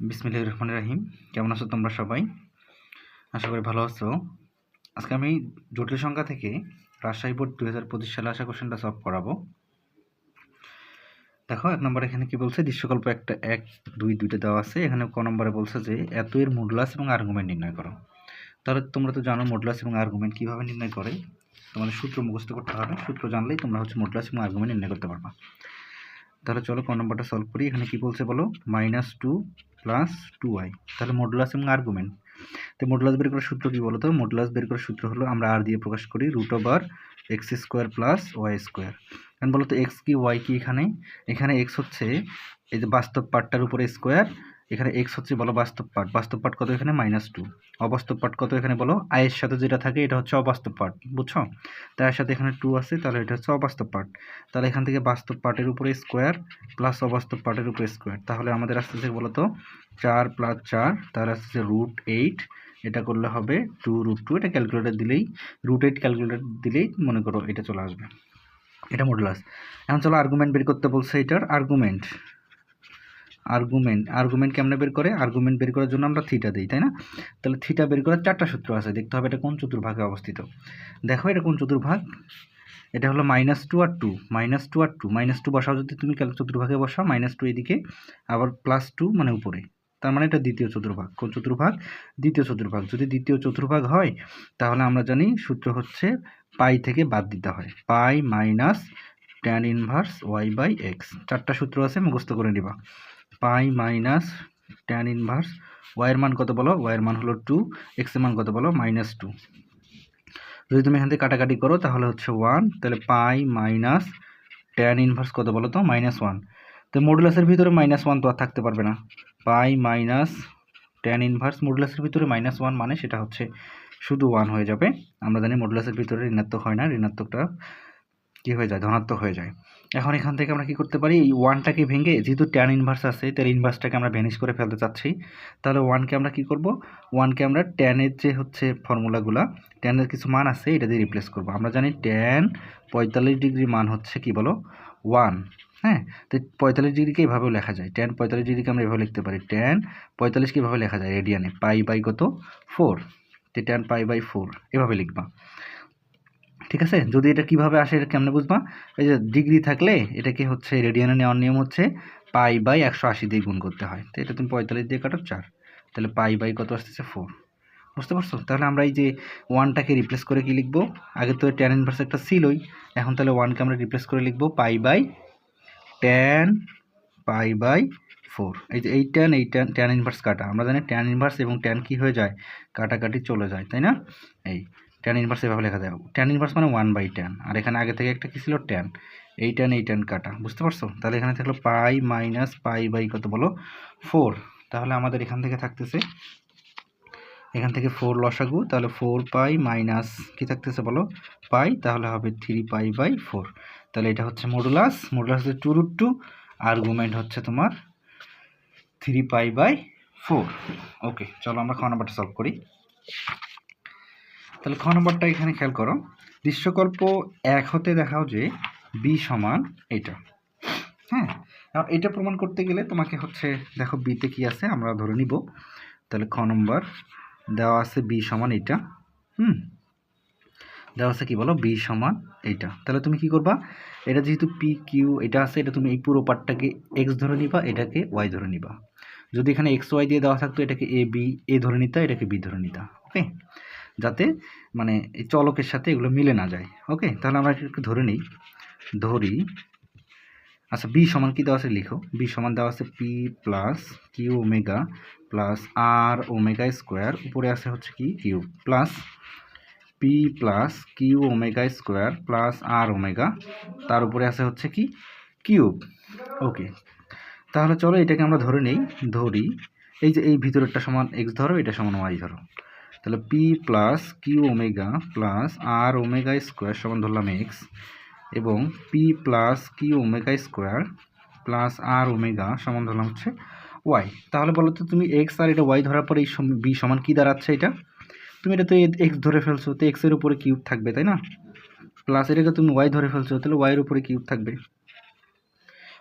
বিসমিল্লাহ রহমান রাহিম। কেমন আছো তোমরা সবাই? আশা করি ভালো আছো। আজকে আমি জটিল সংখ্যা থেকে রাজশাহী বোর্ড দু হাজার পঁচিশ সালে আসা কোশ্চেনটা সলভ করাবো। দেখো, এক নম্বরে এখানে কি বলছে? দৃশ্যকল্প একটা এক, দুই, দুইটা দেওয়া আছে। এখানে ক নম্বরে বলছে যে এত এর মোডলাস এবং আর্গুমেন্ট নির্ণয় করো। তাহলে তোমরা তো জানো মোডলাস এবং আর্গুমেন্ট কীভাবে নির্ণয় করে। তোমাদের সূত্র মুখস্থ করতে হবে। সূত্র জানলেই তোমরা হচ্ছে মোডলাস এবং আর্গুমেন্ট নির্ণয় করতে পারবা। তাহলে চলো ক নম্বরটা সলভ করি। এখানে কি বলছে বলো? Minus two plus two Y তাহলে মডুলাস এবং আর্গুমেন্ট তো মডুলাস বের করার সূত্র কি বলো তো? মডুলাস বের করার সূত্র হলো আমরা আর দিয়ে প্রকাশ করি root over X square plus Y square এখন বলো তো এক্স কি ওয়াই কি এখানে? এখানে এক্স হচ্ছে এই যে বাস্তব পার্টটার উপরে স্কোয়ার এখানে এক্স হচ্ছে বলো বাস্তব পার্ট বাস্তব পার্ট কত? এখানে মাইনাস টু অবাস্তব পার্ট কত এখানে বলো? আয়ের সাথে যেটা থাকে, এটা হচ্ছে অবাস্তব পার্ট বুঝছ? তার সাথে এখানে টু আছে, তাহলে এটা হচ্ছে অবাস্তব পার্ট তাহলে এখান থেকে বাস্তব পার্টের উপরে স্কোয়ার প্লাস অবাস্তব পার্টের উপরে স্কোয়ার তাহলে আমাদের আসতেছে বলো তো চার প্লাস চার, তাহলে আসতেছে রুট এইট এটা করলে হবে টু রুট টু এটা ক্যালকুলেটার দিলেই রুট এইট ক্যালকুলেটার দিলেই মনে করো এটা চলে আসবে। এটা মডুলাস এখন চলো আর্গুমেন্ট বের করতে বলছে এটার আর্গুমেন্ট আর্গুমেন্ট আর্গুমেন্ট কেমনে বের করে? আর্গুমেন্ট বের করার জন্য আমরা থিটা দিই, তাই না? তাহলে থিটা বের করার চারটা সূত্র আছে, দেখতে হবে এটা কোন চতুর্ভাগে অবস্থিত। দেখো এটা কোন চতুর্ভাগ? এটা হলো মাইনাস টু আর টু মাইনাস টু আর টু মাইনাস টু বসাও যদি তুমি চতুর্ভাগে বসাও মাইনাস টু এদিকে, আবার প্লাস টু মানে উপরে। তার মানে এটা দ্বিতীয় চতুর্ভাগ। কোন চতুর্ভাগ? দ্বিতীয় চতুর্ভাগ। যদি দ্বিতীয় চতুর্ভাগ হয়, তাহলে আমরা জানি সূত্র হচ্ছে পাই থেকে বাদ দিতে হয়। Pi minus tan inverse Y by X চারটা সূত্র আছে, মুখস্থ করে নিবা। পাই মাইনাস ট্যান ইনভার্স ওয়াইয়ের মান কত বলো? ওয়াইয়ের মান হলো টু এক্সের মান কত বলো? মাইনাস টু যদি তুমি এখান থেকে কাটাকাটি করো, তাহলে হচ্ছে ওয়ান তাহলে পাই মাইনাস ট্যান ইনভার্স কত বলো তো? মাইনাস ওয়ান তো মডুলাসের ভিতরে মাইনাস ওয়ান তো আর থাকতে পারবে না। পাই মাইনাস ট্যান ইনভার্স মডুলাসের ভিতরে মাইনাস ওয়ান মানে সেটা হচ্ছে শুধু ওয়ান হয়ে যাবে। আমরা জানি মডুলাসের ভিতরে ঋণাত্মক হয় না। ঋণাত্মকটা কী হয়ে যায়? ধনাত্মক হয়ে যায়। এখন এখান থেকে আমরা কি করতে পারি? এই ওয়ানটাকে ভেঙে যেহেতু ট্যান ইনভার্স আছে তার ইনভার্সটাকে আমরা ভ্যানিশ করে ফেলতে চাচ্ছি। তাহলে ওয়ানকে আমরা কি করব? ওয়ানকে আমরা ট্যানের যে হচ্ছে ফর্মুলাগুলা ট্যানের কিছু মান আছে, এটা দিয়ে রিপ্লেস করব। আমরা জানি ট্যান পঁয়তাল্লিশ ডিগ্রি মান হচ্ছে কি বলো? ওয়ান হ্যাঁ? তো পঁয়তাল্লিশ ডিগ্রিকে এভাবেও লেখা যায়। ট্যান পঁয়তাল্লিশ ডিগ্রিকে আমরা এভাবে লিখতে পারি। ট্যান পঁয়তাল্লিশকে এভাবে লেখা যায় রেডিয়ানে পাই বাই কত? ফোর তো ট্যান পাই বাই ফোর এভাবে লিখবা। ঠিক আছে? যদি এটা কীভাবে আসে এটা কেমনে বুঝবা? এই যে ডিগ্রি থাকলে এটাকে হচ্ছে রেডিয়ানে নেওয়ার নিয়ম হচ্ছে পাই বাই একশো আশি দিয়ে গুণ করতে হয়। তো এটা তুমি পঁয়তাল্লিশ দিয়ে কাটো, চার। তাহলে পাই বাই কত আসতেছে? ফোর। বুঝতে পারছ? তাহলে আমরা এই যে ওয়ানটাকে রিপ্লেস করে কি লিখব? আগে তো ট্যান ইনভার্স একটা ছিলই, এখন তাহলে ওয়ানকে আমরা রিপ্লেস করে লিখব pi by tan pi by four এই যে এই ট্যান এই ট্যান ট্যান ইনভার্স কাটা। আমরা জানি ট্যান ইনভার্স এবং ট্যান কি হয়ে যায়? কাটাকাটি চলে যায়, তাই না? এই ট্যান ইনভার্স এভাবে লেখা যায়। ট্যান ইনভার্স মানে ওয়ান বাই ট্যান আর এখানে আগে থেকে একটা কী ছিল? ট্যান এই ট্যান এই ট্যান কাটা। বুঝতে পারছ? তাহলে এখানে থাকল পাই মাইনাস পাই বাই কত বলো? ফোর তাহলে আমাদের এখান থেকে থাকতেছে, এখান থেকে ফোর লসাগু। তাহলে ফোর পাই মাইনাস কী থাকতেছে বলো? পাই তাহলে হবে থ্রি পাই বাই ফোর তাহলে এটা হচ্ছে মডুলাস মডুলাস হচ্ছে টু রুট টু আর্গুমেন্ট হচ্ছে তোমার three pi by four okay চলো আমরা খ নাম্বারটা সলভ করি। তাহলে খ নম্বরটা এখানে খেয়াল করো। দৃশ্যকল্প এক হতে দেখাও যে বি সমান এটা। হ্যাঁ? এটা প্রমাণ করতে গেলে তোমাকে হচ্ছে দেখো বিতে কি আছে, আমরা ধরে নিব। তাহলে খ নম্বর, দেওয়া আছে বি সমান এটা। হুম? দেওয়া আছে কি বলো? বি সমান এইটা তাহলে তুমি কি করবা? এটা যেহেতু পি, কিউ, এটা আছে, এটা তুমি এই পুরো পার্টটাকে এক্স ধরে নিবা, এটাকে ওয়াই ধরে নিবা। যদি এখানে এক্স, ওয়াই দিয়ে দেওয়া থাকতো, এটাকে এ, বি, এ ধরে নিতা, এটাকে বি ধরে নিতা। ওকে? যাতে মানে এই চলকের সাথে এগুলো মিলে না যায়। ওকে তাহলে আমরা একটু ধরে নিই। ধরি। আচ্ছা বি সমান কী দেওয়া আছে? লিখো। বি সমান দেওয়া আছে P plus Q omega plus R omega square উপরে আছে হচ্ছে কি? Q plus P plus Q omega square plus R omega তার উপরে আছে হচ্ছে কি? কিউব ওকে তাহলে চলো এটাকে আমরা ধরে নেই। ধরি। এই যে এই ভিতরেরটা সমান এক্স ধরো, এটা সমান ওয়াই ধরো। তাহলে P plus Q omega plus R omega square সমান ধরলাম এক্স এবং P plus Q omega square plus R omega সমান ধরলাম হচ্ছে ওয়াই তাহলে বলো তো তুমি এক্স আর এটা ওয়াই ধরার পরে এই বি সমান কী দাঁড়াচ্ছে এটা? তুমি এটা তো এক্স ধরে ফেলছো, তো এক্সের উপরে কিউব থাকবে, তাই না? প্লাস এটাকে তুমি ওয়াই ধরে ফেলছো, তাহলে ওয়াইয়ের উপরে কিউব থাকবে।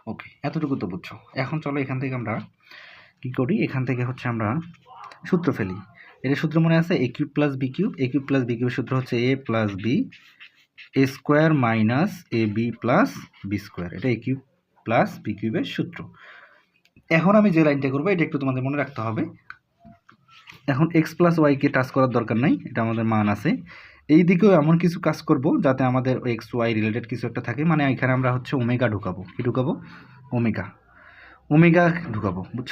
ওকে এতটুকু তো বুঝছ। এখন চলো এখান থেকে আমরা কী করি? এখান থেকে হচ্ছে আমরা সূত্র ফেলি। এটা সূত্র মনে আছে A cube plus B cube A cube plus B কিউবের সূত্র হচ্ছে A plus B A square minus A B plus B square. এটা এ কিউব প্লাস বি কিউবের সূত্র। এখন আমি যে লাইনটা করব, এটা একটু তোমাদের মনে রাখতে হবে। এখন এক্স প্লাস ওয়াইকে টাচ করার দরকার নাই, এটা আমাদের মান আছে। এই দিকেও এমন কিছু কাজ করব, যাতে আমাদের এক্স ওয়াই রিলেটেড কিছু একটা থাকে। মানে এখানে আমরা হচ্ছে ওমেগা ঢুকাবো। কি ঢুকাবো? ওমেগা ওমেগা ঢুকাবো, বুঝছ?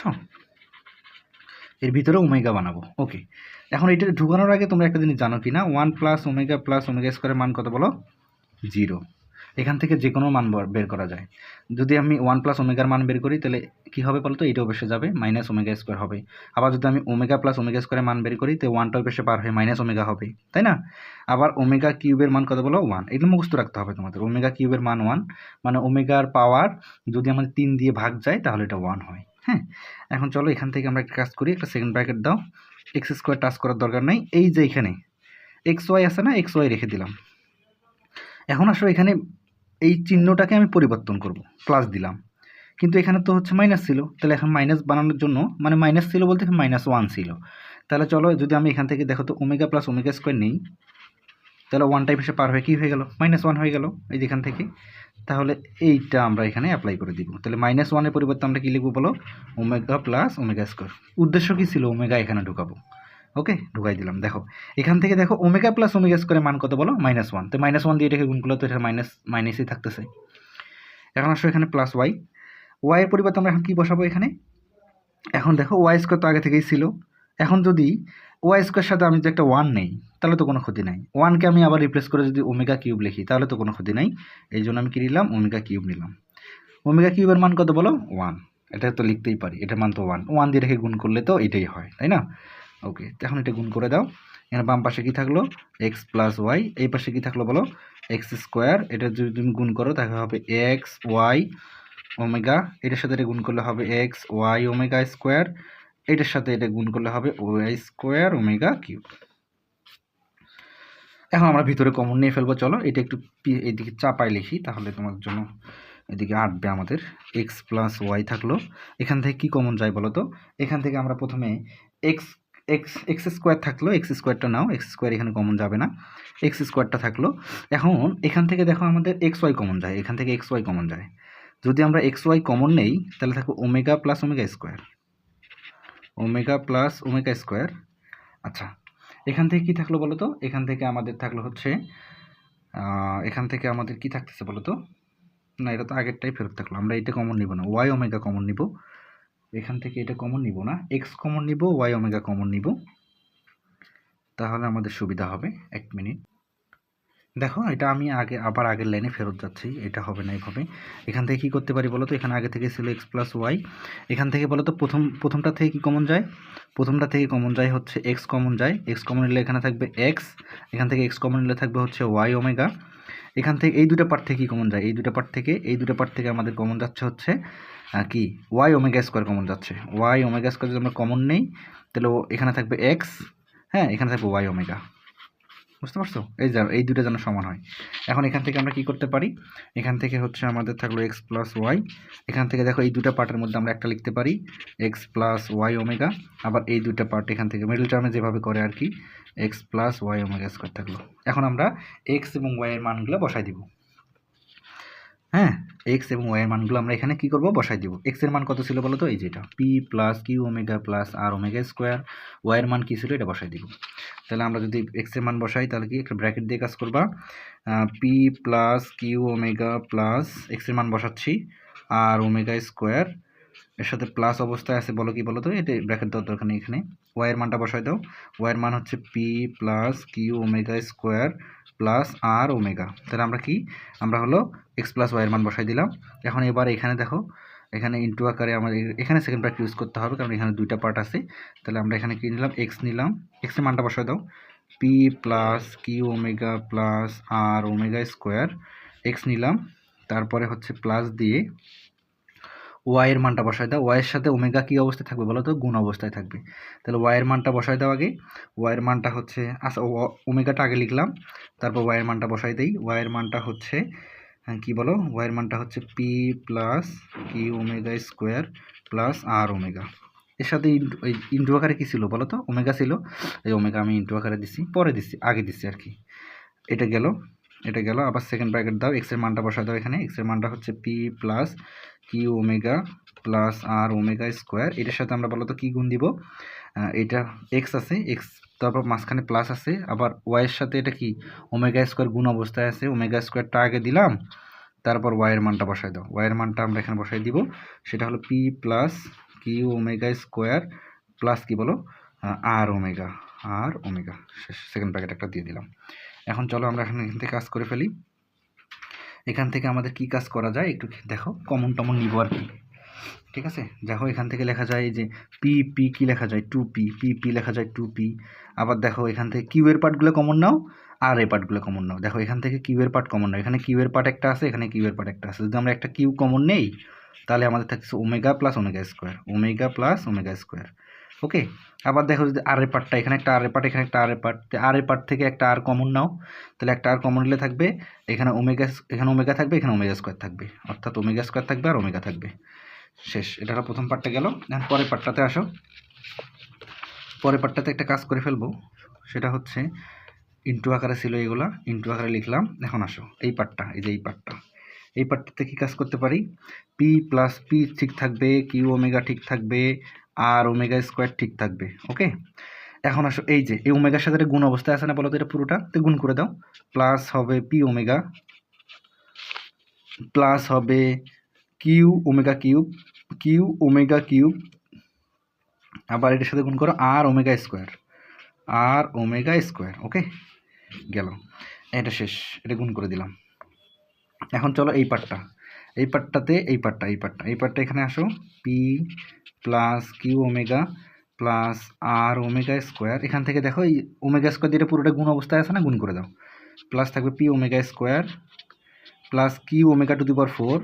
এর ভিতরে ওমেগা বানাবো। ওকে। এখন এটা ঢুকানোর আগে তোমরা একটা জিনিস জানো কি না one plus omega plus omega স্কোয়ারের মান কত বলো? জিরো। এখান থেকে যে কোনো মান বার- করা যায়। যদি আমি ওয়ান প্লাস ওমেগার মান বের করি, তাহলে কী হবে বলতো এইটাও বেসে যাবে। মাইনাস ওমেগা স্কোয়ার হবে। আবার যদি আমি ওমেগা প্লাস ওমেগা স্কোয়ারের মান বের করি, তো ওয়ানটাও বেসে পার হয়ে মাইনাস ওমেগা হবে। তাই না? আবার ওমেগা কিউবের মান কত বলো? ওয়ান। এগুলো মুখস্থ রাখতে হবে তোমাদের। ওমেগা কিউবের মান ওয়ান। মানে ওমেগার পাওয়ার যদি আমাদের তিন দিয়ে ভাগ যায়, তাহলে এটা ওয়ান হয়। হ্যাঁ এখন চলো এখান থেকে আমরা একটা কাজ করি, একটা সেকেন্ড ব্র্যাকেট দাও। এক্স স্কোয়ার টাচ করার দরকার নেই। এই যে এখানে এক্স ওয়াই আছে না? এক্স ওয়াই রেখে দিলাম। এখন আসলে এখানে এই চিহ্নটাকে আমি পরিবর্তন করব প্লাস দিলাম। কিন্তু এখানে তো হচ্ছে মাইনাস ছিল। তাহলে এখন মাইনাস বানানোর জন্য মানে মাইনাস ছিল বলতে মাইনাস ওয়ান ছিল। তাহলে চলো যদি আমি এখান থেকে দেখো তো ওমেগা প্লাস ওমেগা স্কোয়ার নেই, তাহলে ওয়ান টাইপ এসে পার হয়ে কী হয়ে গেল? মাইনাস ওয়ান হয়ে গেল, এই যেখান থেকে। তাহলে এইটা আমরা এখানে অ্যাপ্লাই করে দিব। তাহলে মাইনাস ওয়ানের পরিবর্তে আমরা কী লিখব বলো? ওমেগা প্লাস ওমেগা স্কোয়ার উদ্দেশ্য কী ছিল? ওমেগা এখানে ঢুকাবো। ওকে ঢুকাই দিলাম। দেখো, এখান থেকে দেখো ওমেগা প্লাস ওমেগা স্কোয়ারের মান কত বলো? মাইনাস ওয়ান তো মাইনাস ওয়ান দিয়ে এটাকে গুণ করলে তো এটা মাইনাস মাইনাসই থাকতেছে। এখন আসো এখানে প্লাস ওয়াই ওয়াইয়ের পরিবর্তে আমরা এখন কী বসাবো এখানে? এখন দেখো ওয়াই স্কোয়ার তো আগে থেকেই ছিল। এখন যদি ওয়াই স্কোয়ার সাথে আমি যদি একটা ওয়ান নেই, তাহলে তো কোনো ক্ষতি নাই। ওয়ানকে আমি আবার রিপ্লেস করে যদি ওমেগা কিউব লিখি, তাহলে তো কোনো ক্ষতি নাই। এই জন্য আমি কী নিলাম? ওমেগা কিউব নিলাম। ওমেগা কিউবের মান কত বলো? ওয়ান এটা তো লিখতেই পারি এটার মান তো ওয়ান ওয়ান দিয়ে রেখে গুণ করলে তো এটাই হয়, তাই না? ওকে এখন এটা গুণ করে দাও। এখানে বাম পাশে কী থাকল? এক্স প্লাস ওয়াই এই পাশে কী থাকল বলো? এক্স স্কোয়ার এটা যদি তুমি গুণ করো, তাহলে হবে এক্স ওয়াই ওমেগা এটার সাথে এটা গুণ করলে হবে এক্স ওয়াই ওমেগা স্কোয়ার এটার সাথে এটা গুণ করলে হবে ওয়াই স্কোয়ার ওমেগা কিউব। এখন আমরা ভিতরে কমন নিয়ে ফেলব, চলো। এটা একটু এইদিকে চাপায় লিখি, তাহলে তোমার জন্য এদিকে আটবে আমাদের। এক্স প্লাস ওয়াই থাকল। এখান থেকে কি কমন যায় বলো তো? এখান থেকে আমরা প্রথমে এক্স এক্স এক্স স্কোয়ার থাকল এক্স স্কোয়ারটা নাও এক্স স্কোয়ার এখানে কমন যাবে না। এক্স স্কোয়ারটা থাকল। এখন এখান থেকে দেখো আমাদের এক্স ওয়াই কমন যায়, এখান থেকে এক্স ওয়াই কমন যায়। যদি আমরা এক্স ওয়াই কমন নেই, তাহলে থাকবে omega plus omega square. Omega plus omega square. আচ্ছা এখান থেকে কি থাকল বলো তো এখান থেকে আমাদের থাকল হচ্ছে এখান থেকে আমাদের কি থাকতেছে বলো তো না, এটা তো আগেরটাই ফেরত থাকল। আমরা এটা কমন নিব না। ওয়াই ওমেগা কমন নিব। এখান থেকে এটা কমন নিব না। এক্স কমন নিব ওয়াই ওমেগা কমন নিব। তাহলে আমাদের সুবিধা হবে। এক মিনিট। দেখো, এটা আমি আগে, আবার আগের লাইনে ফেরত যাচ্ছি, এটা হবে না এইভাবে এখান থেকে কি করতে পারি বলো তো? এখানে আগে থেকে ছিল এক্স প্লাস ওয়াই এখান থেকে বলো তো, প্রথম, প্রথমটা থেকে কি কমন যায়? প্রথমটা থেকে কমন যায় হচ্ছে এক্স কমন যায়। এক্স কমন নিলে এখানে থাকবে এক্স এখান থেকে এক্স কমন নিলে থাকবে হচ্ছে ওয়াই ওমেগা এখান থেকে, এই দুটো পার্ট থেকে কি কমন যায়? এই দুটো পার্ট থেকে, এই দুটো পার্ট থেকে আমাদের কমন যাচ্ছে হচ্ছে কি? ওয়াই ওমেগা স্কোয়ার কমন যাচ্ছে। ওয়াই ওমেগা স্কোয়ার যদি আমরা কমন নেই, তাহলে এখানে থাকবে এক্স হ্যাঁ এখানে থাকবে ওয়াই ওমেগা বুঝতে পারছ? এই যেন এই দুটো যেন সমান হয়। এখন এখান থেকে আমরা কি করতে পারি? এখান থেকে হচ্ছে আমাদের থাকল এক্স প্লাস ওয়াই এখান থেকে দেখো, এই দুটা পার্টের মধ্যে আমরা একটা লিখতে পারি এক্স প্লাস ওয়াই ওমেগা আবার এই দুটা পার্ট এখান থেকে মিডল টার্মে যেভাবে করে আর কি X plus Y omega square থাকল। এখন আমরা এক্স এবং ওয়াইয়ের মানগুলো বসাই দিব। হ্যাঁ এক্স এবং ওয়াই এর মানগুলো আমরা এখানে কি করব? বসাই দিব। এক্সের মান কত ছিল বলো তো? এই যেটা P plus Q omega plus R omega square Y এর মান কী ছিল? এটা বসাই দিব। তাহলে আমরা যদি এক্সের মান বসাই, তাহলে কি একটা ব্র্যাকেট দিয়ে কাজ করবা? P plus Q omega plus এক্সের মান বসাচ্ছি আর ওমেগা স্কোয়ার এর সাথে প্লাস অবস্থায় আছে, বলো কি বলো তো এটা ব্র্যাকেট দেওয়ার দরকার নেই এখানে। ওয়াইয়ের মানটা বসাই দাও। ওয়াইয়ের মান হচ্ছে P plus Q omega square plus R omega তাহলে আমরা কি? আমরা হলো এক্স প্লাস ওয়াইয়ের মান বসাই দিলাম। এখন এবার এখানে দেখো, এখানে ইন্টু আকারে আমাদের এখানে সেকেন্ড ব্র্যাকেট ইউজ করতে হবে, কারণ এখানে দুইটা পার্ট আছে। তাহলে আমরা এখানে কি নিলাম? এক্স নিলাম। এক্সের মানটা বসাই দাও। P plus Q omega plus R omega square X নিলাম। তারপরে হচ্ছে প্লাস দিয়ে ওয়াইয়ের মানটা বসায় দাও। ওয়াইয়ের সাথে ওমেগা কী অবস্থায় থাকবে বলো তো? গুণ অবস্থায় থাকবে। তাহলে ওয়াইয়ের মানটা বসায় দাও আগে। ওয়াইয়ের মানটা হচ্ছে আচ্ছা ওমেগাটা আগে লিখলাম। তারপর ওয়াইয়ের মানটা বসাই দেই। ওয়াইয়ের মানটা হচ্ছে হ্যাঁ, কি বলো? ওয়াইয়ের মানটা হচ্ছে P plus Q omega square plus R omega এর সাথে এই ইন্টু আকারে কী ছিল বলো তো? ওমেগা ছিল। এই ওমেগা আমি ইন্টু আকারে দিছি পরে দিছি আগে দিছি আর কি। এটা গেল। এটা গেল। আবার সেকেন্ড ব্র্যাকেট দাও। এক্সের মানটা বসা দাও এখানে। এক্সের মানটা হচ্ছে P plus Q omega plus R omega square এটার সাথে আমরা বলো তো কী গুণ দিব? এটা এক্স আছে। এক্স তারপর মাঝখানে প্লাস আছে। আবার ওয়াইয়ের সাথে এটা কি? ওমেগা স্কোয়ার গুণ অবস্থায় আছে। ওমেগা স্কোয়ারটা আগে দিলাম। তারপর ওয়াইয়ের মানটা বসাই দাও। ওয়াইয়ের মানটা আমরা এখানে বসাই দিব। সেটা হলো P plus Q omega square plus কি বলো? R omega R omega second packet একটা দিয়ে দিলাম। এখন চলো আমরা এখানে এখান থেকে কাজ করে ফেলি। এখান থেকে আমাদের কি কাজ করা যায় একটু দেখো কমন টমন নিব আর কি। ঠিক আছে? দেখো এখান থেকে লেখা যায় যে পি পি কি লেখা যায়? টু পি পি পি লেখা যায় টু পি আবার দেখো এখান থেকে কিউ এর পার্টগুলো কমন নাও আর এ পার্টগুলো কমন নাও। দেখো এখান থেকে কিউ এর পার্ট কমন নাও। এখানে কিউ এর পার্ট একটা আছে, এখানে কিউ এর পার্ট একটা আছে। যদি আমরা একটা কিউ কমন নেই, তাহলে আমাদের থাকছে omega plus omega square omega plus omega square okay? আবার দেখো যদি আর এ পার্টটা এখানে একটা আর এ পার্ট এখানে একটা আর এ পার্ট আর এ পার্ট থেকে একটা আর কমন নাও। তাহলে একটা আর কমন নিলে থাকবে, এখানে ওমেগা এখানে ওমেগা থাকবে, এখানে ওমেগা স্কোয়ার থাকবে। অর্থাৎ ওমেগা স্কোয়ার থাকবে আর ওমেগা থাকবে। শেষ এটা হলো প্রথম পার্টটা গেল। এখন পরের পার্টটাতে আসো। পরের পার্টটাতে একটা কাজ করে ফেলব। সেটা হচ্ছে ইন্টু আকারে ছিল এগুলা ইন্টু আকারে লিখলাম। এখন আসো, এই পার্টটা এই যে এই পার্টটা এই পার্টটাতে কী কাজ করতে পারি? পি প্লাস পি ঠিক থাকবে কিউ ওমেগা ঠিক থাকবে আর ওমেগা স্কোয়ার ঠিক থাকবে, ওকে? এখন আসো, এই যে, এই ওমেগার সাথে গুণ অবস্থায় আছে না বলো তো এটা পুরোটা? তো গুণ করে দাও। প্লাস হবে পি ওমেগা, প্লাস হবে Q omega cube, Q omega cube, আবার এটার সাথে গুণ করো R omega square, R omega square, okay? গেল, এটা শেষ, এটা গুণ করে দিলাম। এখন চলো এই পার্টটা। এই পার্টটাতে এই পার্টটা এই পার্টটা এই পার্টটা এখানে আসো। P plus Q omega plus R omega square এখান থেকে দেখো, এই ওমেগা স্কোয়ার দিয়ে পুরোটা গুণ অবস্থায় আছে না? গুণ করে দাও। প্লাস থাকবে P omega square plus Q omega to the power four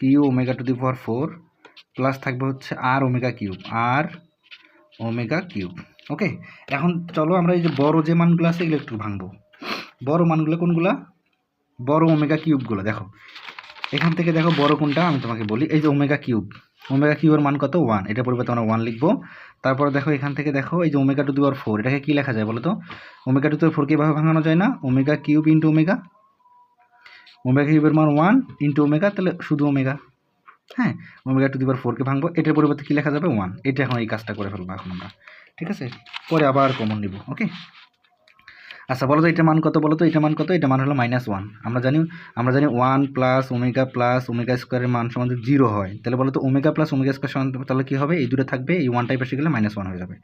Q omega to the power four plus থাকবে হচ্ছে R omega cube R omega cube okay এখন চলো আমরা এই যে বড় যে মানগুলো আছে, এগুলো একটু ভাঙবো। বড় মানগুলো কোনগুলা? বড় ওমেগা কিউবগুলো দেখো। এখান থেকে দেখো বড় কোনটা আমি তোমাকে বলি। এই যে ওমেগা কিউব। ওমেগা কিউবের মান কত? ওয়ান এটা পরিবর্তে আমরা ওয়ান লিখব। তারপরে দেখো এখান থেকে দেখো, এই যে omega to the power four এটাকে কী লেখা যায় বলো তো? ওমেগা টু দি পাওয়ার ফোরকে এভাবে ভাঙানো যায় না? Omega cube into omega. Omega কিউবের মান ওয়ান ইন্টু ওমেগা, তাহলে শুধু ওমেগা। হ্যাঁ ওমেগা টু দি পাওয়ার ফোরকে ভাঙবো। এটার পরিবর্তে কী লেখা যাবে? ওয়ান এটা এখন এই কাজটা করে ফেলব এখন আমরা। ঠিক আছে? পরে আবার কমন নিব ওকে আচ্ছা বলো তো এটা মান কত, বলো তো এটা মান কত? এটা মান হলো মাইনাস ওয়ান আমরা জানি আমরা জানি one plus omega plus omega স্কোয়ারের মান সমান জিরো হয়, তাহলে বলো তো ওমেগা প্লাস ওমেগা স্কোয়ার সমান তাহলে কী হবে? এই দুটো থাকবে, এই ওয়ান টাইপ এসে গেলে মাইনাস ওয়ান হয়ে যাবে।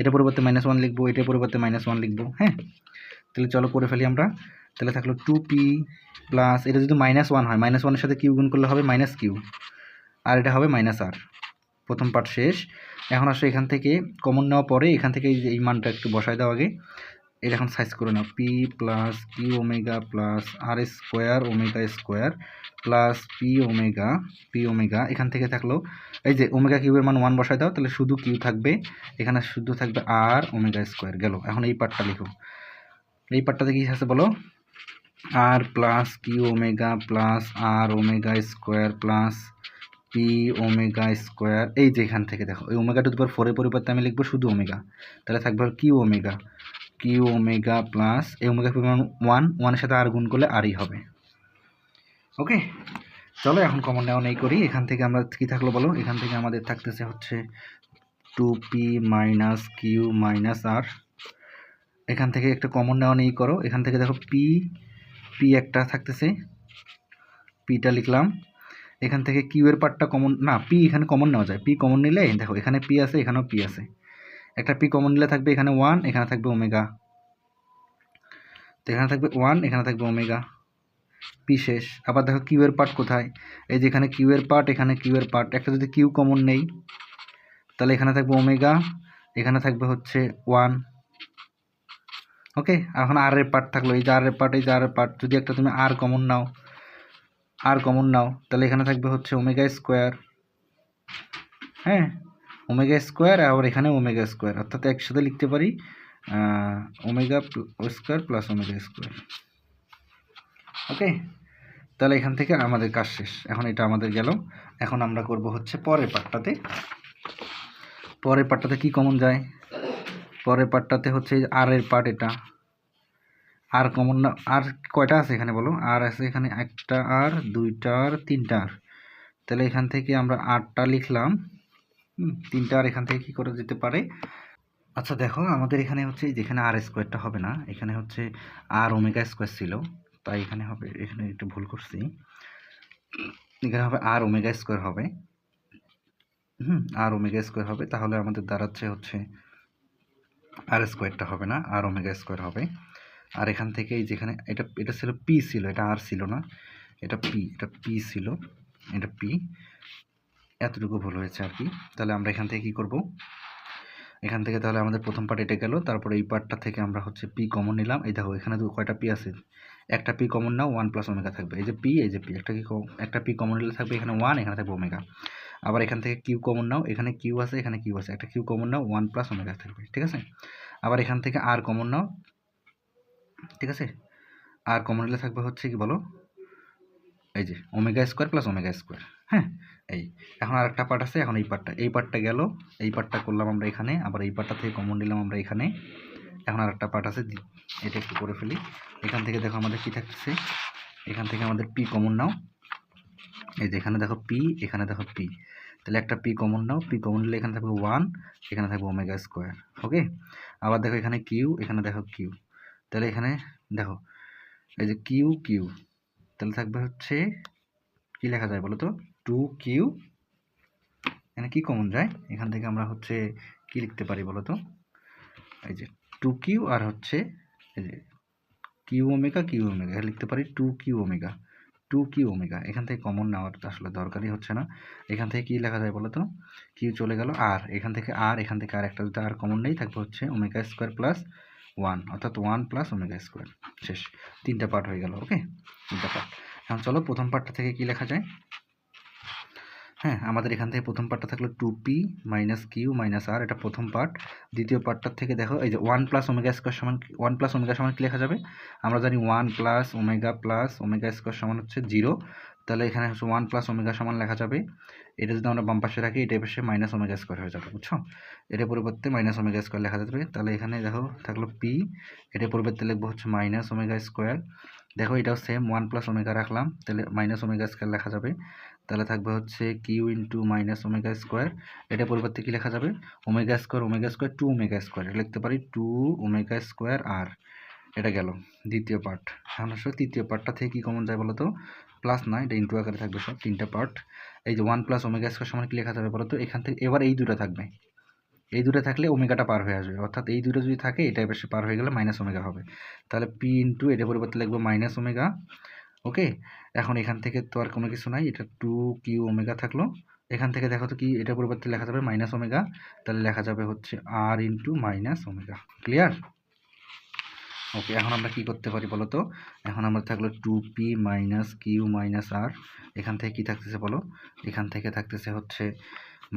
এটা পরিবর্তে মাইনাস ওয়ান লিখব এটার পরিবর্তে মাইনাস ওয়ান লিখব হ্যাঁ? তাহলে চলো করে ফেলি আমরা। তাহলে থাকল টু পি প্লাস এটা যদি মাইনাস ওয়ান হয় মাইনাস ওয়ানের সাথে কিউ গুণ করলে হবে মাইনাস কিউ আর এটা হবে মাইনাস আর প্রথম পার্ট শেষ। এখন আসো এখান থেকে কমন নেওয়া পরে এখান থেকে এই মানটা একটু বসায় দাও আগে। এটা এখন সাইজ করে নাও। P plus Q omega plus R square omega square plus P omega P omega এখান থেকে থাকল। এই যে ওমেগা কিউবের মান ওয়ান বসাই দাও, তাহলে শুধু কিউ থাকবে। এখানে শুধু থাকবে আর ওমেগা স্কোয়ার গেল। এখন এই পার্টটা লিখো। এই পার্টটাতে কী আছে বলো? R plus Q omega plus R omega square plus P omega square এই যে এখান থেকে দেখো। এই ওমেগা টু দি ফোরের পরিবর্তে আমি লিখব শুধু ওমেগা তাহলে থাকবে Q omega Q omega plus এই ওমেগা পরিমাণ ওয়ান ওয়ানের সাথে আর গুণ করলে আরই হবে। ওকে চলো এখন কমন নেওয়া নেই করি। এখান থেকে আমরা কী থাকল বলো? এখান থেকে আমাদের থাকতেছে হচ্ছে two P minus Q minus R এখান থেকে একটা কমন নেওয়া নেই করো। এখান থেকে দেখো পি পি একটা থাকতেছে। পিটা লিখলাম। এখান থেকে কিউ এর পার্টটা কমন না পি এখানে কমন নেওয়া যায়। পি কমন নিলে, দেখো, এখানে পি আছে, এখানেও পি আছে। একটা পি কমন নিলে থাকবে এখানে ওয়ান এখানে থাকবে ওমেগা তো এখানে থাকবে ওয়ান এখানে থাকবে ওমেগা পি শেষ। আবার দেখো কিউ এর পার্ট কোথায়? এই যে এখানে কিউ এর পার্ট এখানে কিউ এর পার্ট একটা যদি কিউ কমন নেই, তাহলে এখানে থাকবে ওমেগা এখানে থাকবে হচ্ছে ওয়ান ওকে এখন আর এর পার্ট থাকল। এই যে আর এর পার্ট এই যে আর এর পার্ট যদি একটা তুমি আর কমন নাও আর কমন নাও, তাহলে এখানে থাকবে হচ্ছে ওমেগা স্কোয়ার হ্যাঁ? ওমেগা স্কোয়ার আর এখানে ওমেগা স্কোয়ার। অর্থাৎ একসাথে লিখতে পারি omega square plus omega square. Okay? তাহলে এখান থেকে আমাদের কাজ শেষ। এখন এটা আমাদের গেল। এখন আমরা করব হচ্ছে পরের পার্টটাতে পরের পার্টটাতে কি কমন যায়? পরের পার্টটাতে হচ্ছে আর এর পার্ট এটা। আর কমন না আর কয়টা আছে এখানে বলো? আর আছে এখানে একটা আর দুইটা আর তিনটা আর তাহলে এখান থেকে আমরা আটটা লিখলাম। তিনটা আর এখান থেকে কি করে যেতে পারে? আচ্ছা দেখো, আমাদের এখানে হচ্ছে যেখানে আর স্কোয়ারটা হবে না, এখানে হচ্ছে আর ওমেগা স্কোয়ার ছিল, তাই এখানে হবে, এখানে একটু ভুল করছি। এখানে হবে আর ওমেগা স্কোয়ার হবে। হুম, আর ওমেগা স্কোয়ার হবে, তাহলে আমাদের দাঁড়াচ্ছে হচ্ছে আর স্কোয়ারটা হবে না, আর ওমেগা স্কোয়ার হবে। আর এখান থেকে যেখানে, এটা এটা ছিল পি ছিল, এটা আর ছিল না, এটা পি এটা পি ছিল, এটা পি এতটুকু ভুল হয়েছে আর কি। তাহলে আমরা এখান থেকে কি করব? এখান থেকে তাহলে আমাদের প্রথম পার্ট এটা গেল, তারপরে এই পার্টটা থেকে আমরা হচ্ছে পি কমন নিলাম। এই দেখো, এখানে দু কয়টা পি আছে? একটা পি কমন নাও ওয়ান প্লাস ওমেগা থাকবে। এই যে পি এই যে পি একটা কি একটা পি কমন নিলে থাকবে এখানে ওয়ান এখানে থাকবে ওমেগা আবার এখান থেকে কিউ কমন নাও, এখানে কিউ আছে, এখানে কিউ আছে। একটা কিউ কমন নাও ওয়ান প্লাস ওমেগা থাকবে, ঠিক আছে? আবার এখান থেকে আর কমন নাও, ঠিক আছে? আর কমন নিলে থাকবে হচ্ছে কি বলো? এই যে omega square plus omega square হ্যাঁ? এই, এখন আর একটা পার্ট আছে, এখন এই পার্টটা এই পার্টটা গেল, এই পার্টটা করলাম আমরা এখানে, আবার এই পার্টটা থেকে কমন নিলাম আমরা এখানে, এখন আর একটা পার্ট আছে এটা একটু করে ফেলি, এখান থেকে দেখো আমাদের কি থাকছে এখান থেকে আমাদের পি কমন নাও, এই যে এখানে দেখো পি এখানে দেখো পি তাহলে একটা পি কমন নাও পি কমন নিলে এখানে থাকবে ওয়ান এখানে থাকবে ওমেগা স্কোয়ার ওকে আবার দেখো এখানে কিউ এখানে দেখো কিউ তাহলে এখানে দেখো, এই যে কিউ কিউ তাহলে থাকবে হচ্ছে, কি লেখা যায় বলো তো? টু কিউ এখানে কী কমন যায়? এখান থেকে আমরা হচ্ছে কি লিখতে পারি বলো তো? এই যে টু কিউ আর হচ্ছে এই যে কিউ ওমেগা কিউ ওমেগা লিখতে পারি two Q omega two Q omega এখান থেকে কমন নেওয়ার আসলে দরকারই হচ্ছে না। এখান থেকে কি লেখা যায় বলো তো? কিউ চলে গেল আর এখান থেকে আর এখান থেকে আর একটা যদি আর কমন নেই, থাকবে হচ্ছে ওমেগা স্কোয়ার প্লাস ওয়ান অর্থাৎ ওয়ান প্লাস ওমেগা স্কোয়ার শেষ। তিনটা পার্ট হয়ে গেল ওকে তিনটা পার্ট এখন চলো প্রথম পার্টটা থেকে কি লেখা যায়? হ্যাঁ আমাদের এখান থেকে প্রথম পার্টটা থাকল two P minus Q minus R এটা প্রথম পার্ট দ্বিতীয় পার্টটার থেকে দেখো, এই যে ওয়ান প্লাস ওমেগা স্কোয়ার সমান ওয়ান প্লাস ওমেগা সমান কি লেখা যাবে? আমরা জানি one plus omega plus omega square সমান হচ্ছে জিরো তাহলে এখানে হচ্ছে ওয়ান প্লাস ওমেগা সমান লেখা যাবে। এটা যদি আমরা বাম পাশে রাখি, এটা পাশে মাইনাস ওমেগা স্কোয়ার হয়ে যাবে, বুঝছ? এটার পরিবর্তে মাইনাস ওমেগা স্কোয়ার লেখা যাবে। তাহলে এখানে দেখো, থাকল পি এটার পরিবর্তে লিখব হচ্ছে মাইনাস ওমেগা স্কোয়ার দেখো এটাও সেম ওয়ান প্লাস ওমেগা রাখলাম। তাহলে মাইনাস ওমেগা স্কোয়ার লেখা যাবে। তাহলে থাকবে হচ্ছে Q into minus omega square এটা পরিবর্তে কি লেখা যাবে? Omega square omega square two omega square এটা লিখতে পারি টু ওমেগা স্কোয়ার আর এটা গেল দ্বিতীয় পার্ট এখন আসলে তৃতীয় পার্টটা থেকে কি কমন যায় বলো তো? প্লাস না এটা ইন্টু আকারে থাকবে সব তিনটা পার্ট এই যে ওয়ান প্লাস ওমেগা স্কোয়ার সমান কি লেখা যাবে বলো তো? এখান থেকে এবার এই দুটো থাকবে। এই দুটো থাকলে ওমেগাটা পার হয়ে আসবে। অর্থাৎ এই দুটো যদি থাকে এটা এবার পার হয়ে গেলে মাইনাস ওমেগা হবে। তাহলে পি ইন্টু এটা পরিবর্তে লিখব মাইনাস ওমেগা ওকে? এখন এখান থেকে তো আর কোনো কিছু নাই, এটা টু কিউ ওমেগা থাকল। এখান থেকে দেখো তো কি, এটা পরিবর্তে লেখা যাবে মাইনাস ওমেগা তাহলে লেখা যাবে হচ্ছে R into minus omega clear okay, এখন আমরা কি করতে পারি বলো তো? এখন আমরা থাকল two P minus Q minus R এখান থেকে কি থাকতেছে বলো? এখান থেকে থাকতেছে হচ্ছে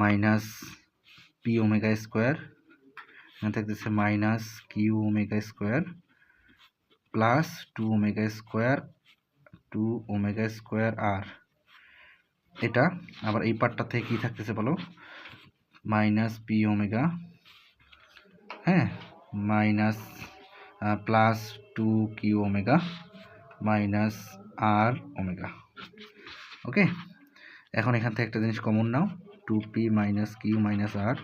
মাইনাস পি ওমেগা স্কোয়ার এখানে থাকতেছে minus Q omega square plus two omega square two omega square আর এটা আবার এই পার্টটা থেকে কি থাকতেছে বলো? মাইনাস পি ওমেগা হ্যাঁ? Minus plus two Q omega minus R omega okay এখন এখান থেকে একটা জিনিস কমন নাও। Two P minus Q minus R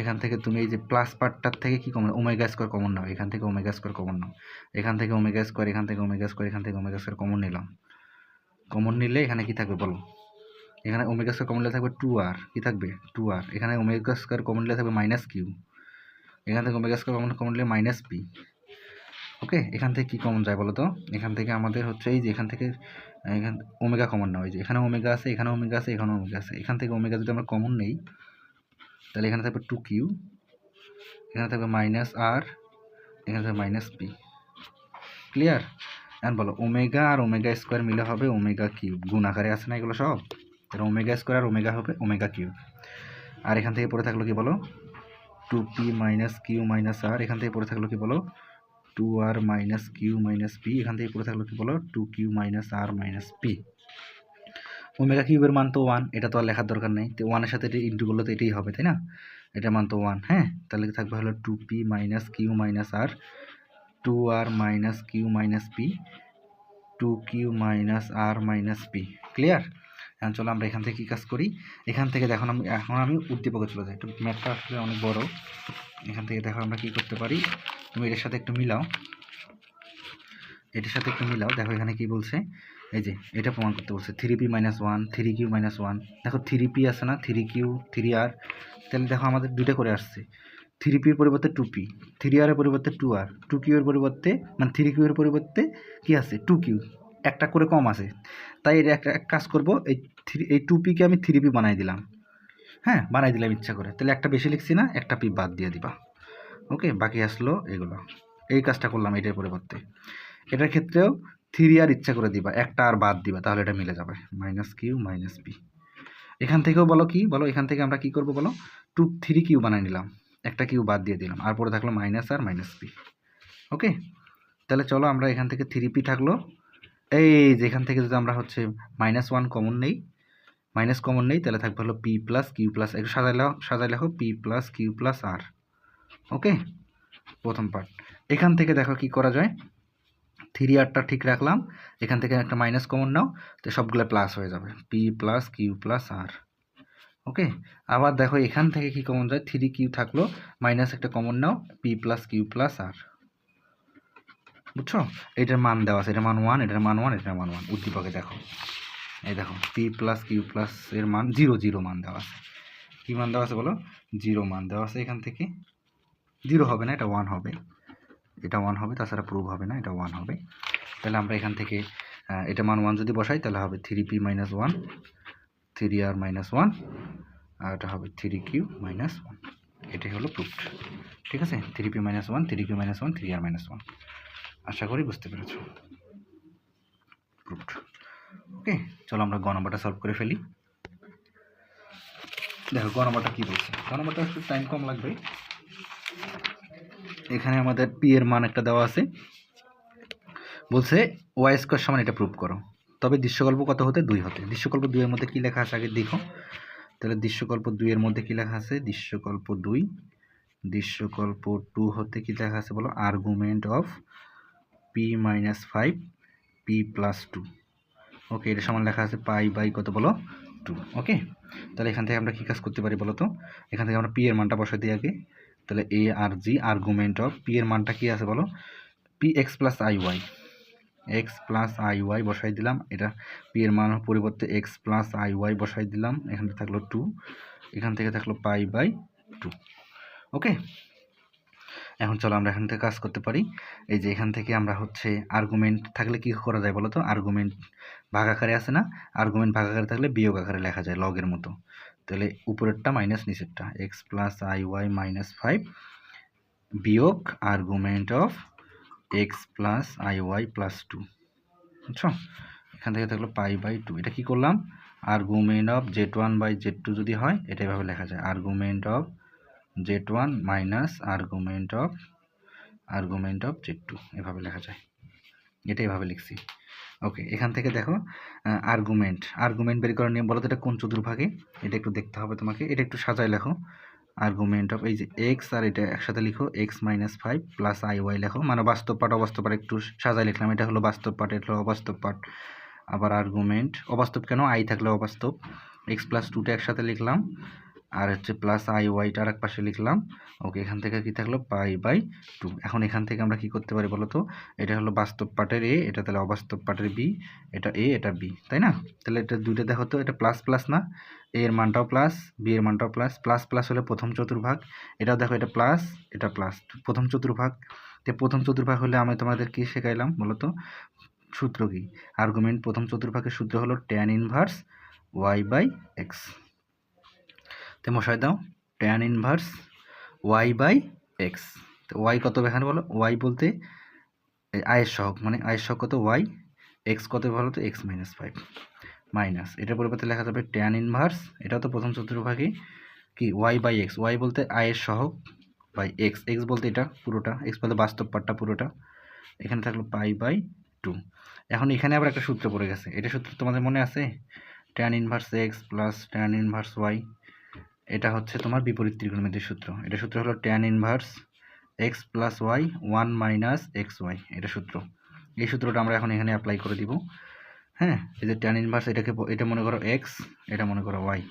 এখান থেকে তুমি এই যে প্লাস পার্টটার থেকে কি কমন ওমেগা স্কোয়ার কমন নাও। এখান থেকে ওমেগা স্কোয়ার কমন নাও। এখান থেকে ওমেগা স্কোয়ার এখান থেকে ওমেগা স্কোয়ার এখান থেকে ওমেগা স্কোয়ার কমন নিলাম। কমন নিলে এখানে কি থাকবে বলো? এখানে ওমেগা স্কোয়ার কমন নিলে থাকবে টু আর কি থাকবে? টু আর এখানে ওমেগা স্কোয়ার কমন নিলে থাকবে মাইনাস কিউ এখান থেকে ওমেগা স্কোয়ার কমন কমন নিলে মাইনাস পি ওকে এখান থেকে কি কমন যায় বলো তো? এখান থেকে আমাদের হচ্ছে এই যে এখান থেকে, এখান ওমেগা কমন না ওই যে এখানে ওমেগা আছে এখানে ওমেগা আছে এখানে ওমেগা আছে। এখান থেকে ওমেগা যদি আমরা কমন নেই, তাহলে এখানে থাকবে টু কিউ এখানে থাকবে মাইনাস আর এখানে থাকবে মাইনাস পি ক্লিয়ার এখন বলো, ওমেগা আর ওমেগা স্কোয়ার মিলে হবে ওমেগা কিউব। গুণ আকারে আছে না এগুলো সব? তাহলে ওমেগা স্কোয়ার আর ওমেগা হবে ওমেগা কিউব। আর এখান থেকে পড়ে থাকল কি বলো? Two P minus Q minus R, এখান থেকে পড়ে থাকল কি বলো? Two R minus Q minus P, এখান থেকে পড়ে থাকল কি বলো? Two Q minus R minus P. Omega কিউবের মান তো ওয়ান, এটা তো আর লেখার দরকার নেই। তো ওয়ানের সাথে এটি ইন্টু করলে তো এটাই হবে, তাই না? এটা মান তো ওয়ান হ্যাঁ? তাহলে থাকবে হলো two P minus Q minus R two R minus Q minus P, two Q minus R minus P. Clear? এখন চলো আমরা এখান থেকে কী কাজ করি? এখান থেকে দেখো আমি এখন আমি উদ্দীপকে চলে যাই। একটু ম্যাথটা আসলে অনেক বড়। এখান থেকে দেখো আমরা কী করতে পারি? তুমি এটার সাথে একটু মিলাও। এটার সাথে একটু মিলাও। দেখো এখানে কি বলছে? এই যে, এটা প্রমাণ করতে বলছে। Three P minus one, three Q minus one. দেখো থ্রি পি আছে না? Three Q, three R. তাহলে দেখো আমাদের দুটো করে আসছে। থ্রি পির পরিবর্তে টু পি, থ্রি আরের পরিবর্তে টু আর, টু কিউ এর পরিবর্তে মানে থ্রি কিউ এর পরিবর্তে কি আছে? টু কিউ, একটা করে কম আছে। তাই এর একটা এক কাজ করব, এই থ্রি, এই টু পিকে আমি থ্রি পি বানাই দিলাম। হ্যাঁ বানাই দিলাম ইচ্ছা করে। তাহলে একটা বেশি লিখছি না, একটা পি বাদ দিয়ে দিবা। ওকে, বাকি আসলো এগুলো। এই কাজটা করলাম এটার পরিবর্তে। এটার ক্ষেত্রেও থ্রি আর ইচ্ছা করে দিবা, একটা আর বাদ দিবা, তাহলে এটা মিলে যাবে। Minus Q, minus P. এখান থেকেও বলো কি? বলো, এখান থেকে আমরা কি করব বলো? টু, থ্রি কিউ বানাই নিলাম। একটা কিউ বাদ দিয়ে দিলাম। আর পরে থাকল minus R minus P okay তাহলে চলো আমরা এখান থেকে থ্রি পি থাকল। এই যে এখান থেকে যদি আমরা হচ্ছে মাইনাস ওয়ান কমন নেই মাইনাস কমন নেই, তাহলে থাকবে হলো পি প্লাস কিউ প্লাস একটু সাজাই লেখো সাজাই লেখো P plus Q plus R okay প্রথম পার্ট এখান থেকে দেখো কি করা যায়। থ্রি আরটা ঠিক রাখলাম। এখান থেকে একটা মাইনাস কমন নাও, তো সবগুলো প্লাস হয়ে যাবে। P plus Q plus R okay? আবার দেখো এখান থেকে কি কমন যায়? থ্রি কিউ থাকল। মাইনাস একটা কমন নাও P plus Q plus R বুঝছ? এটার মান দেওয়া আছে। এটার মান ওয়ান এটার মান ওয়ান এটার মান ওয়ান উদ্দীপকে দেখো। এই দেখো পি প্লাস কিউ প্লাস এর মান জিরো জিরো মান দেওয়া আছে। কী মান দেওয়া আছে বলো? জিরো মান দেওয়া আছে এখান থেকে। জিরো হবে না, এটা ওয়ান হবে। এটা ওয়ান হবে, তাছাড়া প্রুভ হবে না, এটা ওয়ান হবে। তাহলে আমরা এখান থেকে এটা মান ওয়ান যদি বসাই, তাহলে হবে three P minus one three R minus one আর এটা হবে থ্রি কিউ মাইনাস ওয়ান এটাই হলো প্রুফড ঠিক আছে? Three P minus one three Q minus one three R minus one আশা করি বুঝতে পেরেছ। প্রুফড ওকে চলো আমরা গ সলভ করে ফেলি। দেখো, গ কী বলছে? গ নম্বরটা একটু টাইম কম লাগবে। এখানে আমাদের পি এর মান একটা দেওয়া আছে। বলছে ওয়াই স্কোয়ার সমান এটা প্রুভ করো। তবে দৃশ্যকল্প কত হতে? দুই হতে। দৃশ্যকল্প দুইয়ের মধ্যে কী লেখা আছে আগে দেখো। তাহলে দৃশ্যকল্প দুইয়ের মধ্যে কী লেখা আছে? দৃশ্যকল্প দুই। দৃশ্যকল্প টু হতে কী লেখা আছে বলো? Argument of P minus five P plus two okay এটা সমান লেখা আছে পাই বাই কত বলো? টু ওকে তাহলে এখান থেকে আমরা কী কাজ করতে পারি বলো তো? এখান থেকে আমরা পি এর মানটা বসাই দিই আগে। তাহলে A R G argument of P এর মানটা কি আছে বলো? P X plus I Y X plus I Y বসাই দিলাম। এটা পি এর মান পরিবর্তে এক্স প্লাস আই ওয়াই বসাই দিলাম। এখানে থাকল টু এখান থেকে থাকল পাই বাই টু ওকে এখন চলো আমরা এখান থেকে কাজ করতে পারি। এই যে এখান থেকে আমরা হচ্ছে আর্গুমেন্ট থাকলে কি করা যায় বলো তো আর্গুমেন্ট ভাগ আকারে আছে না? আর্গুমেন্ট ভাগ আকারে থাকলে বিয়োগ আকারে লেখা যায় লগের মতো। তাহলে উপরেরটা মাইনাস নিচেরটা। X plus I Y minus five বিয়োগ argument of X plus I Y plus two বুঝছ? এখান থেকে থাকল পাই বাই টু এটা কি করলাম? Argument of Z one by Z two যদি হয়, এটা এভাবে লেখা যায়। Argument of Z one minus argument of argument of Z two এভাবে লেখা যায়। এটা এভাবে লিখছি। ওকে এখান থেকে দেখো আর্গুমেন্ট আর্গুমেন্ট বের করার নিয়ম বলো তো, এটা কোন চতুর্ভাগে? এটা একটু দেখতে হবে তোমাকে। এটা একটু সাজায় লেখো। আর্গুমেন্ট অফ এই যে এক্স আর এটা একসাথে লিখো X minus five plus I Y লেখো। মানে বাস্তব পাঠ, অবাস্তব পাঠ একটু সাজায় লিখলাম। এটা হলো বাস্তব পাঠ, এটা হলো অবাস্তব পাঠ। আবার আর্গুমেন্ট অবাস্তব কেন? আই থাকলে অবাস্তব। এক্স প্লাস টুটা একসাথে লিখলাম। আর হচ্ছে প্লাস আই ওয়াইটা আর এক পাশে লিখলাম। ওকে এখান থেকে কি থাকল? পাই বাই টু এখন এখান থেকে আমরা কি করতে পারি বলো তো এটা হলো বাস্তব পার্টের এ এটা তাহলে অবাস্তব পার্টের বি এটা এ এটা বি তাই না? তাহলে এটা দুইটা দেখো তো, এটা প্লাস প্লাস না? এ এর মানটাও প্লাস বি এর মানটাও প্লাস প্লাস প্লাস হলে প্রথম চতুর্ভাগ। এটাও দেখো, এটা প্লাস এটা প্লাস প্রথম চতুর্ভাগ। তো প্রথম চতুর্ভাগ হলে আমি তোমাদের কি শেখাইলাম বলো তো সূত্র কি? আর্গুমেন্ট প্রথম চতুর্ভাগের সূত্র হলো tan inverse Y by X তো মশাই দাও tan inverse Y by X তো ওয়াই কত এখানে বলো? ওয়াই বলতে আয়ের সহগ মানে আয়ের সহগ কত? ওয়াই এক্স কত বলো তো? এক্স মাইনাস ফাইভ মাইনাস এটার পরিবর্তে লেখা যাবে ট্যান ইনভার্স এটাও তো প্রথম চতুর্ভাগে কি? ওয়াই বাই এক্স ওয়াই বলতে আয়ের সহগ বাই এক্স এক্স বলতে এটা পুরোটা এক্স বলতে বাস্তব পার্টটা পুরোটা। এখানে থাকল পাই বাই টু এখন এখানে আবার একটা সূত্র পড়ে গেছে। এটা সূত্র তোমাদের মনে আছে? Tan inverse X plus tan inverse Y এটা হচ্ছে তোমার বিপরীত ত্রিকোণমিতির সূত্র। এটা সূত্র হলো tan inverse X plus Y one minus X Y এটা সূত্র। এই সূত্রটা আমরা এখন এখানে অ্যাপ্লাই করে দিব। হ্যাঁ এই যে ট্যান ইনভার্স এটাকে এটা মনে করো এক্স এটা মনে করো ওয়াই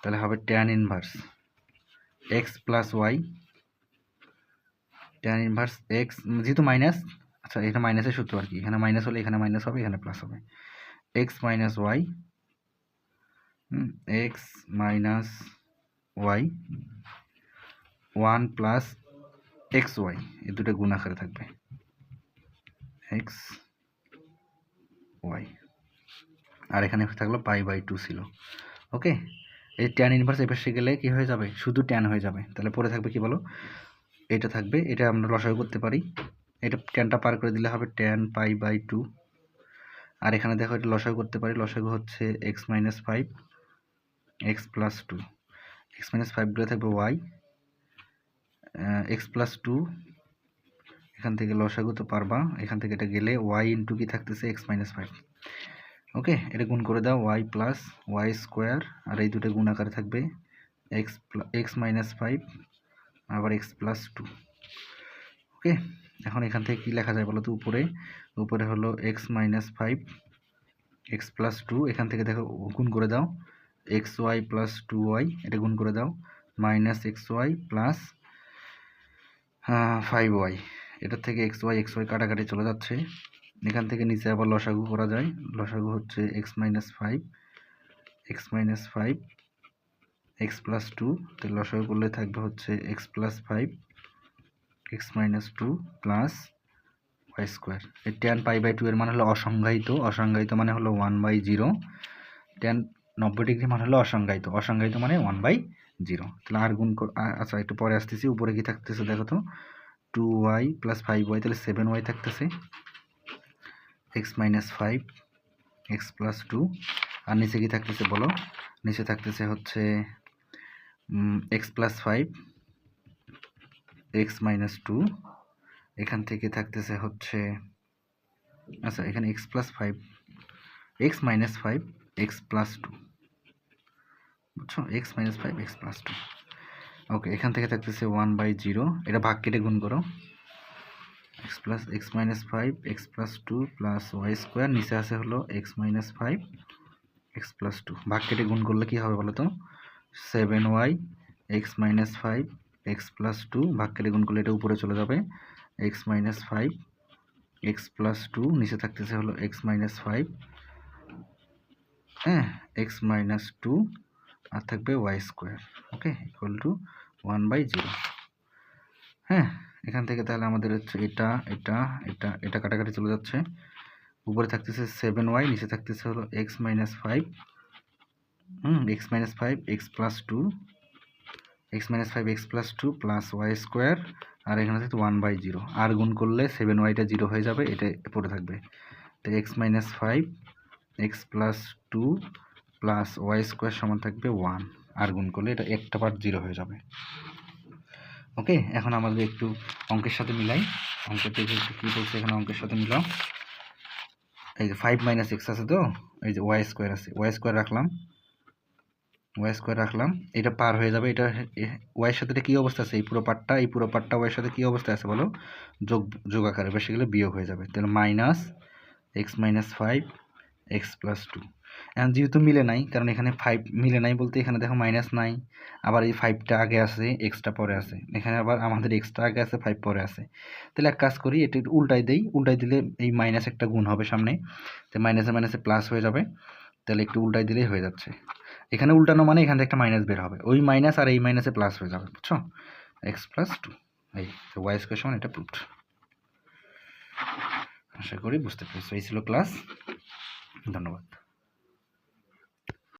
তাহলে হবে tan inverse X plus Y tan inverse X যেহেতু মাইনাস আচ্ছা এটা মাইনাসের সূত্র আর কি। এখানে মাইনাস হলে এখানে মাইনাস হবে, এখানে প্লাস হবে। X minus Y X minus Y one plus X Y এই দুটো গুণ থাকবে। এক্স ওয়াই আর এখানে থাকল পাই বাই টু ছিল। ওকে এই ট্যান ইনভার্স এপাশে গেলে কি হয়ে যাবে? শুধু ট্যান হয়ে যাবে। তাহলে পরে থাকবে কি বলো? এটা থাকবে, এটা আমরা লসাগু করতে পারি। এটা ট্যানটা পার করে দিলে হবে ট্যান পাই বাই টু আর এখানে দেখো এটা লসাগু করতে পারি। লসাগু হচ্ছে X minus five X plus two X minus five গেলে থাকবে ওয়াই এক্স প্লাস টু এখান থেকে লসাগু তো পারবা, এখান থেকে এটা গেলে ওয়াই ইন্টু কি থাকতেছে এক্স মাইনাস ফাইভ ওকে এটা গুণ করে দাও ওয়াই প্লাস ওয়াই স্কোয়ার আর এই দুটো গুণ আকারে থাকবে এক্স এক্স মাইনাস ফাইভ আবার এক্স প্লাস টু ওকে এখন এখান থেকে কী লেখা যায় বলো তো উপরে? উপরে হলো X minus five X plus two এখান থেকে দেখো, গুণ করে দাও X Y plus two Y এটা গুণ করে দাও minus X Y plus five Y এটার থেকে এক্স ওয়াই এক্স ওয়াই কাটাকাটি চলে যাচ্ছে। এখান থেকে নিচে আবার লসাগু করা যায়, লসাগু হচ্ছে X minus five X minus five X plus two তো লসাগু করলে থাকবে হচ্ছে X plus five X minus two plus Y square এই টেন পাই বাই টু এর মানে হলো অসংজ্ঞায়িত অসংজ্ঞায়িত মানে হলো ওয়ান বাই জিরো টেন নব্বই ডিগ্রি মানে হলো অসংজ্ঞায়িত। অসংজ্ঞায়িত মানে ওয়ান বাই জিরো তাহলে আর গুণ আচ্ছা একটু পরে আসতেছি। উপরে কি থাকতেছে দেখো তো? Two Y plus five Y তাহলে সেভেন ওয়াই থাকতেছে। X minus five X plus two আর নিচে কি থাকতেছে বলো? নিচে থাকতেছে হচ্ছে X plus five X minus two এখান থেকে থাকতেছে হচ্ছে আচ্ছা এখানে X plus five X minus five X plus two বুঝছ? X minus five X plus two okay এখান থেকে থাকতেছে ওয়ান বাই জিরো এটা ভাগ কেটে গুণ করো। X plus X minus five X plus two plus Y square নিচে আছে হলো X minus five X plus two ভাগ কেটে গুণ করলে কী হবে বলো তো seven Y X minus five X plus two ভাগ কেটে গুণ করলে এটা উপরে চলে যাবে। X minus five X plus two নিচে থাকতেছে হলো এক্স মাইনাস ফাইভ হ্যাঁ এক্স মাইনাস টু আর থাকবে Y square okay equal two one by zero হ্যাঁ এখান থেকে তাহলে আমাদের হচ্ছে এটা এটা এটা এটা কাটাকাটি চলে যাচ্ছে। উপরে থাকতেছে সেভেন ওয়াই নিচে থাকতেছে হলো এক্স মাইনাস ফাইভ হুম X minus five X plus two X minus five X plus two plus Y square আর এখানে থাকছে ওয়ান বাই জিরো আর গুণ করলে সেভেন ওয়াইটা জিরো হয়ে যাবে এটা পড়ে থাকবে। তো X minus five X plus two plus Y square সমান থাকবে ওয়ান আর গুণ করলে এটা একটা পার্ট জিরো হয়ে যাবে। ওকে এখন আমাদের একটু অঙ্কের সাথে মিলাই। অঙ্কের থেকে কী বলছে এখানে অঙ্কের সাথে মিলাও। এই যে ফাইভ মাইনাস এক্স আছে তো? এই যে ওয়াই স্কোয়ার আছে। ওয়াই স্কোয়ার রাখলাম। ওয়াই স্কোয়ার রাখলাম। এটা পার হয়ে যাবে। এটা ওয়াইয়ের সাথে কী অবস্থা আছে? এই পুরো পার্টটা এই পুরো পার্টটা ওয়াইয়ের সাথে কী অবস্থা আছে বলো? যোগ যোগ আকারে। বেশি গেলে বিয়োগ হয়ে যাবে। তাহলে minus X minus five X plus two যেহেতু মিলে নাই, কারণ এখানে ফাইভ মিলে নাই বলতে এখানে দেখো মাইনাস নাই আবার এই ফাইভটা আগে আছে এক্সটা পরে আছে। এখানে আবার আমাদের এক্সট্রা আগে আছে ফাইভ পরে আছে। তাহলে এক কাজ করি, এটা উল্টাই দেই, উল্টাই দিলে এই মাইনাস একটা গুণ হবে সামনে। তো মাইনাসে মাইনাসে প্লাস হয়ে যাবে। তাহলে একটু উল্টাই দিলেই হয়ে যাচ্ছে। এখানে উল্টানো মানে এখান থেকে একটা মাইনাস বের হবে। ওই মাইনাস আর এই মাইনাসে প্লাস হয়ে যাবে, বুঝছ? এক্স প্লাস টু এই তো ওয়াই স্কোয়ার সমান এটা প্রুফড আশা করি বুঝতে পেরেছ। এই ছিল ক্লাস ধন্যবাদ।